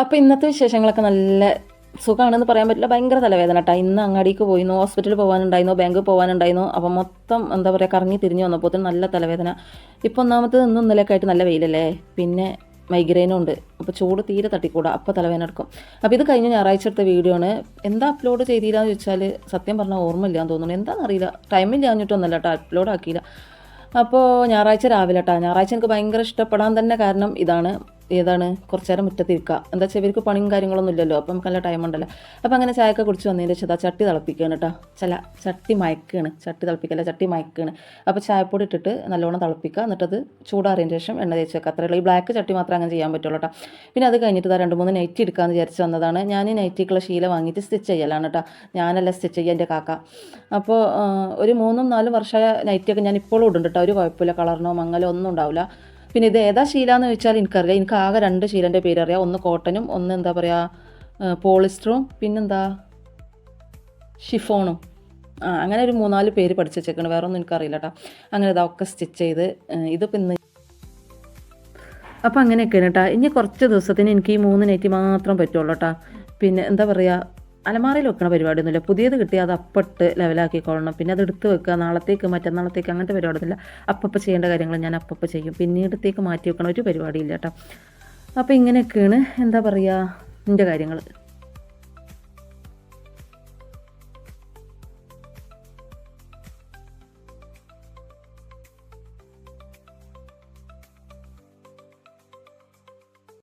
അപ്പോൾ ഇന്നത്തെ വിശേഷങ്ങളൊക്കെ നല്ല സുഖമാണെന്ന് പറയാൻ പറ്റില്ല. ഭയങ്കര തലവേദന കേട്ടോ ഇന്ന് അങ്ങാടിക്ക് പോയിരുന്നു ഹോസ്പിറ്റലിൽ പോകാനുണ്ടായിരുന്നു ബാങ്കിൽ പോകാനുണ്ടായിരുന്നു അപ്പോൾ മൊത്തം എന്താ പറയുക കറങ്ങി തിരിഞ്ഞു വന്നപ്പോൾ നല്ല തലവേദന. ഇപ്പോൾ ഒന്നാമത്തെ ഇന്നും ഇന്നലെയൊക്കെ ആയിട്ട് നല്ല വെയിലല്ലേ? പിന്നെ മൈഗ്രെയിനും ഉണ്ട്. അപ്പോൾ ചൂട് തീരെ തട്ടിക്കൂടാ. അപ്പോൾ തലവേദന എടുക്കും. അപ്പോൾ ഇത് കഴിഞ്ഞ ഞായറാഴ്ച എടുത്ത വീഡിയോ ആണ്. എന്താ അപ്ലോഡ് ചെയ്തില്ലാന്ന് ചോദിച്ചാൽ സത്യം പറഞ്ഞാൽ ഓർമ്മയില്ലാന്ന് തോന്നുന്നു. എന്താണെന്നറിയില്ല ടൈമില്ല എന്നിട്ടൊന്നല്ല കേട്ടോ അപ്ലോഡ് ആക്കിയില്ല. അപ്പോൾ ഞായറാഴ്ച രാവിലെ കേട്ടോ ഞായറാഴ്ച എനിക്ക് ഭയങ്കര ഇഷ്ടപ്പെടാൻ തന്നെ കാരണം ഇതാണ്. ഏതാണ്? കുറച്ച് നേരം മുറ്റത്തിരിക്കുക എന്താ വെച്ചാൽ ഇവർക്ക് പണിയും കാര്യങ്ങളൊന്നും ഇല്ലല്ലോ. അപ്പം നമുക്ക് നല്ല ടൈം ഉണ്ടല്ലോ. അപ്പം അങ്ങനെ ചായയൊക്കെ കുടിച്ച് വന്നതിന്റെ ശേഷം അതാ ചട്ടി തിളപ്പിക്കുകയാണ് കേട്ടോ. ചില ചട്ടി മയക്കുകയാണ് ചട്ടി തിളപ്പിക്കല്ല ചട്ടി മയക്കുകയാണ് അപ്പോൾ ചായപ്പൊടി ഇട്ടിട്ട് നല്ലോണം തിളപ്പിക്കുക എന്നിട്ടത് ചൂടാറിയതിന് ശേഷം എണ്ണ തേച്ച് വെക്കുക അത്രയുള്ളൂ ഈ ബ്ലാക്ക് ചട്ടി മാത്രമേ അങ്ങനെ ചെയ്യാൻ പറ്റുള്ളൂ കേട്ടോ. പിന്നെ അത് കഴിഞ്ഞിട്ട് ഇതാ രണ്ട് മൂന്ന് നൈറ്റി എടുക്കാമെന്ന് വിചാരിച്ച് വന്നതാണ്. ഞാൻ ഈ നൈറ്റിക്കുള്ള ശീല വാങ്ങിയിട്ട് സ്റ്റിച്ച് ചെയ്യലാണ് കേട്ടോ. ഞാനല്ല സ്റ്റിച്ച് ചെയ്യുക എന്റെ കാക്ക. അപ്പോൾ ഒരു മൂന്നും നാലും വർഷമായ നൈറ്റിയൊക്കെ ഞാൻ ഇപ്പോഴും ഇടുന്നുണ്ട് കേട്ടോ. ഒരു കുഴപ്പമില്ല. കളറിനോ മങ്ങലോ ഒന്നും ഉണ്ടാവില്ല. പിന്നെ ഇത് ഏതാ ശീല എന്ന് ചോദിച്ചാൽ എനിക്കറിയാം. എനിക്ക് ആകെ രണ്ട് ശീലന്റെ പേരറിയാം. ഒന്ന് കോട്ടനും ഒന്ന് എന്താ പറയുക പോളിസ്റ്ററും പിന്നെന്താ ഷിഫോണും. ആ അങ്ങനെ ഒരു മൂന്നാൽ പേര് പഠിച്ച് വെച്ചേക്കണം വേറെ ഒന്നും എനിക്കറിയില്ല കേട്ടോ അങ്ങനെ ഇതൊക്കെ സ്റ്റിച്ച് ചെയ്ത് ഇത് ഇതിപ്പോൾ ഇന്ന് അപ്പോൾ അങ്ങനെയൊക്കെയാണ് കേട്ടോ ഇനി കുറച്ച് ദിവസത്തിന് എനിക്ക് ഈ മൂന്ന് നൈറ്റി മാത്രം പറ്റുള്ളൂ കേട്ടോ പിന്നെ എന്താ പറയുക അലമാറയിൽ വെക്കണ പരിപാടിയൊന്നുമില്ല. പുതിയത് കിട്ടിയാൽ അത് അപ്പിട്ട് ലെവലാക്കിക്കൊള്ളണം പിന്നെ അത് എടുത്ത് വെക്കുക. നാളത്തേക്ക് മറ്റന്നാളത്തേക്ക് അങ്ങനത്തെ പരിപാടിയൊന്നുമില്ല. അപ്പപ്പോൾ ചെയ്യേണ്ട കാര്യങ്ങൾ ഞാൻ അപ്പപ്പോൾ ചെയ്യും. പിന്നീടത്തേക്ക് മാറ്റി വെക്കണ ഒരു പരിപാടിയില്ല കേട്ടോ. അപ്പോൾ ഇങ്ങനെയൊക്കെയാണ് എന്താ പറയുക എന്റെ കാര്യങ്ങൾ